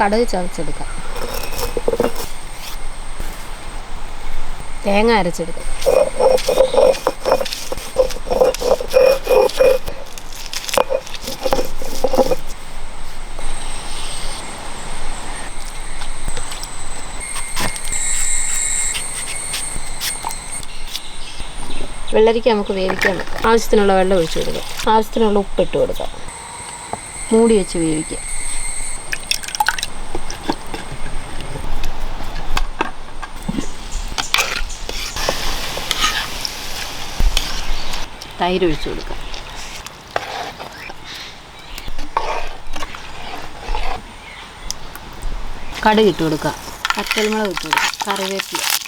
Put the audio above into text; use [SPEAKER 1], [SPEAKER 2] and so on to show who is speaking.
[SPEAKER 1] കടുക് ചതച്ചെടുക്കാം. തേങ്ങ അരച്ചെടുക്കാം. വെള്ളരിക്ക നമുക്ക് വേവിക്കാൻ വെക്കാം ആവശ്യത്തിനുള്ള വെള്ളം ഒഴിച്ചു കൊടുക്കാം. ആവശ്യത്തിനുള്ള ഉപ്പിട്ട് കൊടുക്കാം. മൂടി വെച്ച് വേവിക്കാം. തൈര് ഒഴിച്ചു കൊടുക്കുക കടുക് ഇട്ട് കൊടുക്കുക പച്ചമുളക് ഇട്ട് കൊടുക്കുക കറിവേപ്പില.